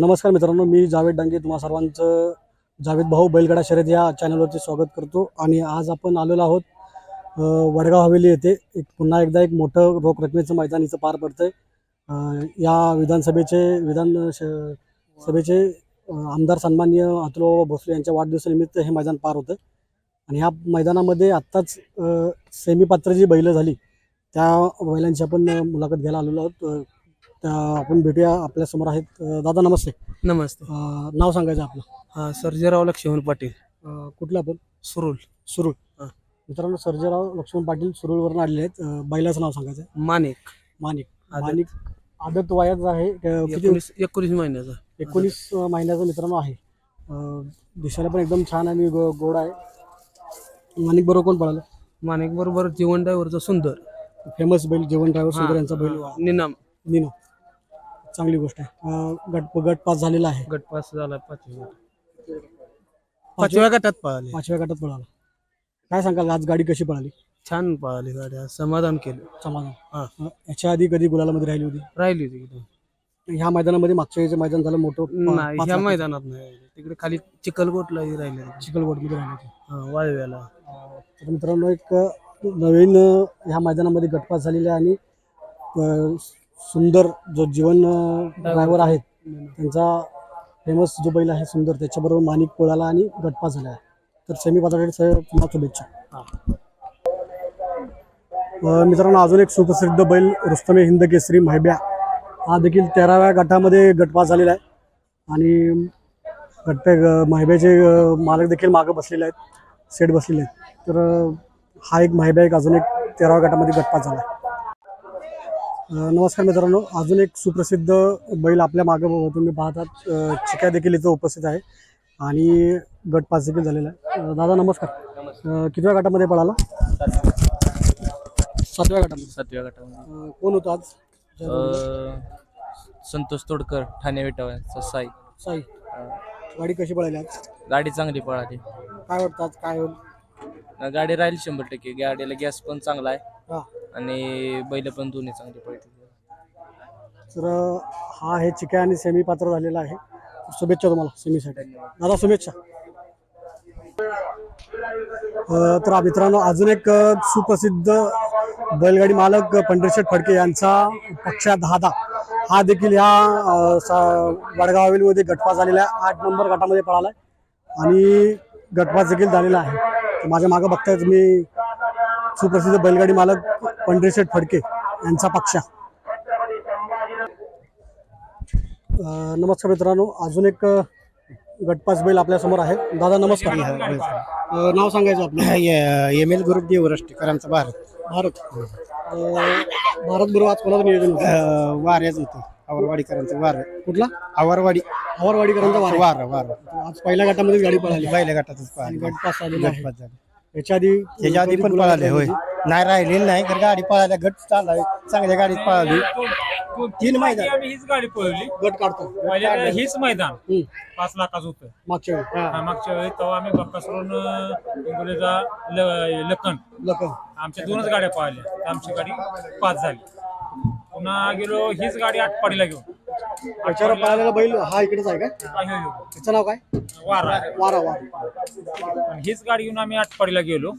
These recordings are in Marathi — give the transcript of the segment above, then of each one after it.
नमस्कार मित्रांनो मी जावेद डांगे तुम्हा सर्वांचं जावेद भाऊ बैलगाडा शर्यत या चॅनलवरती स्वागत करतो. आणि आज आपण आलेलो आहोत वडगाव हवेली येथे. एक पुन्हा एकदा एक मोठं रोख रकमेचं मैदान इथं पार पडतंय. या विधानसभेचे विधान श- सभेचे आमदार सन्माननीय अतुलबाबा भोसले यांच्या वाढदिवसानिमित्त हे मैदान पार होतं. आणि ह्या मैदानामध्ये आत्ताच सेमीपात्र जी बैलं झाली. त्या बैलांची आपण मुलाखत घ्यायला आलेलो आहोत. त्या आपण भेटूया आपल्यासमोर आहेत. दादा नमस्ते. नमस्ते. अ, नाव सांगायचं आपलं? हा सर्जेराव लक्ष्मण पाटील. अ, कुठलं आपण? सुरुल. सुरुळ हा. मित्रांनो सर्जेराव लक्ष्मण पाटील सुरुळवरून आलेले आहेत. अ, बैलाचं नाव सांगायचं? आहे. माणिक माणिक आदत. माणिक आदत आहे. अ, किती? एकोणीस एकोणीस महिन्याचा. एकोणीस महिन्याचा मित्रांनो आहे. अ, दिसायला पण एकदम छान आणि गो गोड आहे. माणिक बरोबर कोण पळालं? माणिक बरोबर जीवन ड्रायव्हरचा सुंदर. फेमस बैल जेवण ड्रायव्हर सुंदर यांचा बैल. हा, निनाम. निनो चांगली गोष्ट आहे. अ, गट गट पास झालेला आहे. गट पास झाला पाचव्या गटात. पाचव्या गटात पळाले. पाचव्या गटात पळाला. काय सांगाल आज गाडी कशी पळाली? छान पळाली गाड्या समाधान केलं. समाधान. हा. अ, याच्या आधी कधी गुलालामध्ये राहिली होती? राहिली होती एकदम ह्या मैदानामध्ये मागच्या वेळेचं मैदान झालं मोठं पा- नाही पाच ह्या लाख- मैदानात नाही राहिली. तिकडे खाली चिखलकोटलाही राहिले चिखलकोटमध्ये राहिली होती. वाळव्याला. अ, तर मित्रांनो एक नवीन ह्या मैदानामध्ये गटपास झालेले आहे आणि सुंदर जो जीवन ड्रायव्हर आहेत त्यांचा फेमस जो बैल आहे सुंदर त्याच्याबरोबर माणिक पोळाला आणि गटपास झाला आहे. तर सेमी पात्रासाठी तुम्हाला शुभेच्छा. मित्रांनो अजून एक सुप्रसिद्ध बैल रुस्तमे हिंद केसरी म्हायब्या. हा देखील तेराव्या गटामध्ये गटपास झालेला आहे. आणि गट म्हायब्याचे अ, मालक देखील मागं बसलेले आहेत सेट बसलेले आहेत. तर हा एक माहिबा एक अजून एक तेराव्या गटामध्ये गटपास झाला नमस्कार मित्रांनो अजून एक सुप्रसिद्ध बैल आपल्या मागं तुम्ही पाहतात. चिक्या देखील इथं उपस्थित आहे आणि गटपास देखील झालेला आहे. दादा नमस्कार. कितव्या गटामध्ये पळाला? सातव्या गटामध्ये. सातव्या गटामध्ये. कोण होतं आज? संतोष तोडकर ठाणे विटाव्यांचा साई. साई. गाडी कशी पळाली आज? गाडी चांगली पळाली. काय वाटतं आज? काय होईल? गाडी राहील शंभर टक्के. गाडीला गॅस पण चांगला आहे. आणि बैल पण दोन्ही चांगली पळते तर हा हे चिक्या आणि सेमी पात्र झालेला आहे. शुभेच्छा तुम्हाला सेमीसाठी. दादा शुभेच्छा. अ, तर मित्रांनो अजून एक अ, सुप्रसिद्ध बैलगाडी मालक पंढरीशेठ फडके यांचा पक्षा दहादा हा देखील ह्या अ, सा- वडगाव हवेलीमध्ये गटपास झालेला आहे. आठ नंबर गटामध्ये पळाला आहे आणि गटपास देखील झालेला आहे. माझ्या मागं बघताय तुम्ही सुप्रसिद्ध बैलगाडी मालक पंढरीशेठ फडके यांचा पक्षा. नमस्कार मित्रांनो. अजून एक गटपास बैल आपल्यासमोर आहे. दादा नमस्कार. अ, नाव सांगायचं आपलं? एम एल ग्रुप देवराष्ट्रीकरांचा भारत. भारत. अ, भारत बरोबर आज कोणाचं नियोजन होतं? अं, वाऱ्याच होतं. आवरवाडीकरांचं वार कुठला? आवरवाडी. हवारवाडीकरांचा वार वार वार आज पहिल्या गटामध्ये गाडी पळाली. पहिल्या गटातच आणि पळाले गटपास आलेला आहे. गटपात झाले याच्या आधी त्याच्या आधी पण पळाले होय. नाही राहिलेली नाही तर गाडी पळाल्या गट चाललाय चांगल्या गाडीत पळाली. तीन मैदान. आम्ही हीच गाडी पळवली. गट काढतो. पहिल्या हीच मैदान. हम्म. पाच लाखाचं होतं. मागच्या वेळी. हा, मागच्या वेळी तेव्हा आम्ही बक्कासरून इंगोलीचा लखन. लक आमच्या दोनच गाड्या पळाल्या. आमची गाडी पाच झाली. पुन्हा गेलो हीच गाडी आटपाडीला घेऊन. त्याच्यावर पळालेला बैल हा इकडेच आहे का. त्याचं नाव काय? वारा. वारा वारा. आणि हीच गाडी घेऊन आम्ही आटपाडीला गेलो.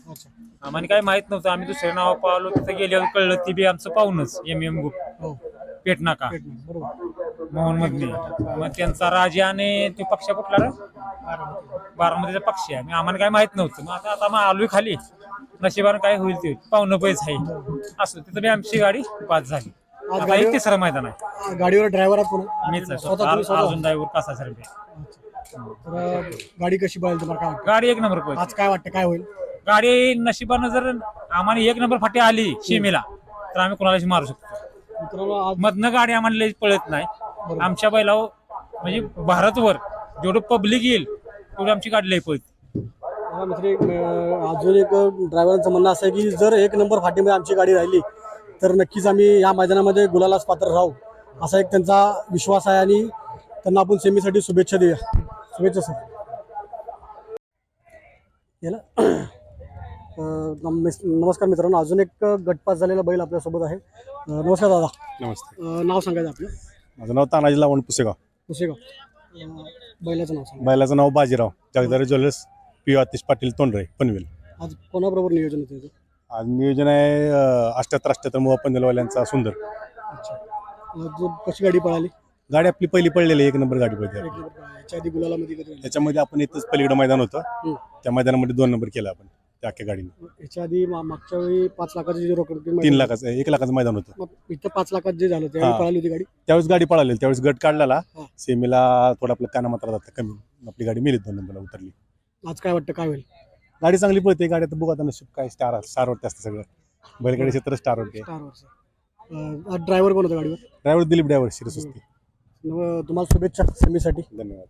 आम्हाला काही माहीत नव्हतं. आम्ही दुसऱ्या नावा पाहिलो तिथे गेल्यावर कळलं ती बी आमचं पाहूनच एम एम गुप हो. पेट नाका. बरोबर. मोहन मधली मग त्यांचा राजा आणि तो पक्ष कुठला रे? बारामतीचा पक्षी आहे. मग आम्हाला काय माहीत नव्हतं. मग आता आता मग आलोय खाली. नशिबानं काय होईल ते. पाहुणं पैस आहे. असं तिथं बी आमची गाडी पास झाली. आज आता गाडी- एक तिसरं मैदान आहे. गाडीवर ड्रायव्हर आहात पुन्हा. मीच आहे. स्वतः स्वतः. तुम्ही स्वतः? अजून ड्रायव्हर कसा सर? तर गाडी कशी पळेल तुम्हाला काय वाटतं? गाडी एक नंबर पळते आज काय वाटतं? काय होईल? गाडी नशिबानं जर आम्हाला एक नंबर फाटी आली शिमेला तर आम्ही कोणालाच मारू शकतो. मित्रांनो आज मधनं गाडी आम्हाला लई पळत नाही. आमच्या बैलावर म्हणजे भारतवर जेवढं पब्लिक येईल तेवढी आमची गाडी लई पळते. मला मित्र एक, अं, अजून एक ड्रायव्हरांचं म्हणणं असं आहे की जर एक नंबर फाटीमध्ये आमची गाडी राहिली तर नक्कीच आम्ही या मैदानामध्ये गुलालाच पात्र राहू असा एक त्यांचा विश्वास आहे आणि त्यांना आपण सेमीसाठी शुभेच्छा देऊया. शुभेच्छा सर याला नमस- नमस्कार मित्रांनो. अजून एक गटपास झालेला बैल आपल्यासोबत आहे. नमस्कार दादा. नमस्ते. अ, नाव सांगायचं आपलं? माझं नाव तानाजी लावण पुसेगाव. पुसेगाव. अ, बैलाचं नाव सांगा. बैलाचं नाव बाजीराव जगदारे ज्वेलर्स पी आतिश पाटील तोंडरे पनवेल. आज कोणाबरोबर नियोजन होतं याचं? आज नियोजन आहे अष्ट्याहत्तर अष्ट्याहत्तर मोहा पंदेलवाल्यांचा सुंदर जो- कशी गाडी पळाली गाडी आपली पहिली पडलेली एक नंबर गाडी पडली एक आपली. नंबर पळाली. याच्या आधी गुलालामध्ये कधी राहिली? त्याच्यामध्ये आपण इथंच पलीकडं मैदान होतं हम्म. त्या मैदानामध्ये दोन नंबर केला आपण त्या अख्ख्या गाडीने याच्या आधी मा- मागच्या वेळी पाच लाखाची जी रोकड होती, तीन माहिती लाखाचं एक लाखाचं मैदान होतं मग इथं पाच लाखात जे झालं त्यावेळी हा. पळाली होती गाडी त्यावेळेस गाडी पळाली त्यावेळेस गट काढलेला हा. सेमीला थोडा आपलं कानामात्रा जातं कमी आपली गाडी मिली दोन नंबरला उतरली आज काय वाटतं काय होईल गाडी चांगली पळते गाडी आता बघू आता नशीब काय स्टार स्टारवरती असतं सगळं. बैलगाडी क्षेत्र स्टार आज ड्रायव्हर कोण होता गाडीवर? ड्रायव्हर दिलीप ड्रायव्हर शिरसुस्ती नव- तुम्हाला शुभेच्छा सेमीसाठी. धन्यवाद.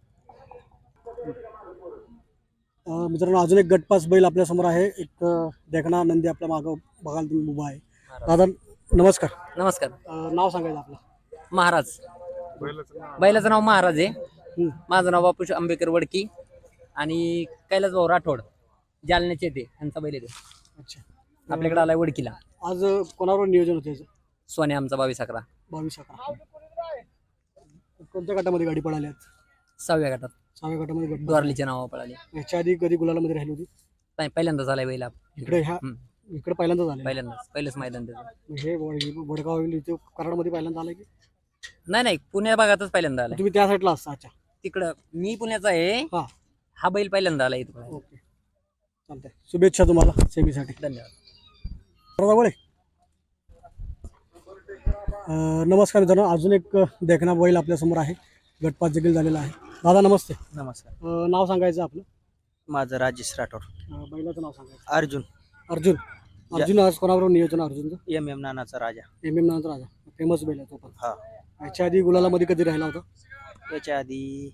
अं, मित्रांनो अजून एक गटपास बैल आपल्यासमोर आहे. एक अं, देखणा नंदी आपल्या मागं बघायला तुम्ही उभा आहे. दादा नमस्कार. नमस्कार. अं, नाव सांगायचं आपलं? महाराज. बैलाचं नाव महाराज. आहे. हम्म. माझं नाव बापूश आंबेकर वडकी आणि कैलास भाऊ राठोड. जालन्याचे ते यांचा बैल येते अच्छा. आपल्याकडे आलाय वडकीला. आज कोणावर नियोजन होतं याचं सोन्या आमचा बावीस अकरा. बावीस अकरा. कोणत्या गटामध्ये गाडी पळाली आज? सहाव्या गटात. सहाव्या गटामध्ये गट द्वारलीच्या नावा पळाली. याच्या आधी कधी गुलालामध्ये राहिली होती? नाही पहिल्यांदाच आलाय बैल इकडे ह्या हम्म. इकडे पहिल्यांदा झालं पहिल्यांदाच पहिलंच मैदान त्याचं. हे वड- वडगाव इथे कराडमध्ये पहिल्यांदा आलं की? नाही नाही पुण्या भागातच पहिल्यांदा आलाय. तुम्ही त्या साईडला असता अच्छा. तिकडं मी पुण्याचा आहे. हा. हा बैल पहिल्यांदा आलाय इथं ओके. चालतंय. शुभेच्छा तुम्हाला सेमीसाठी. धन्यवाद. नमस्कार मित्रांनो. अजून एक देखना बैल आपल्यासमोर आहे. गटपात देखील झालेला आहे. दादा नमस्ते. नमस्कार. अं, नाव सांगायचं आपलं? माझं राजेश राठोड. अं, बैलाचं नाव सांगायचं. अर्जुन. अर्जुन. अर्जुन आज कोणाबरोबर नियोजन आहे अर्जुनचं? एम एम नानाचा राजा. एम एम नंतर राजा. फेमस बैल आहे तो पण. हा. याच्या आधी गुलालामध्ये कधी राहिला होता? त्याच्या आधी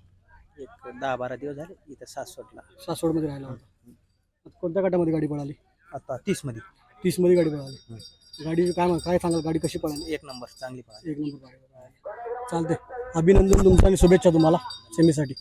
एक दहा बारा दिवस झाले. इथं सासवडला. सासवडमध्ये राहिला होता. कोणत्या गटामध्ये गाडी पळाली? आता तीसमध्ये तीसमध्ये गाडी पळाली. गाडी काय म्हण- काय सांगाल? गाडी कशी पळाली? एक नंबर चांगली पळाली. एक नंबर गाडी पळाली. चालते अभिनंदन तुमचं आणि शुभेच्छा तुम्हाला सेमीसाठी.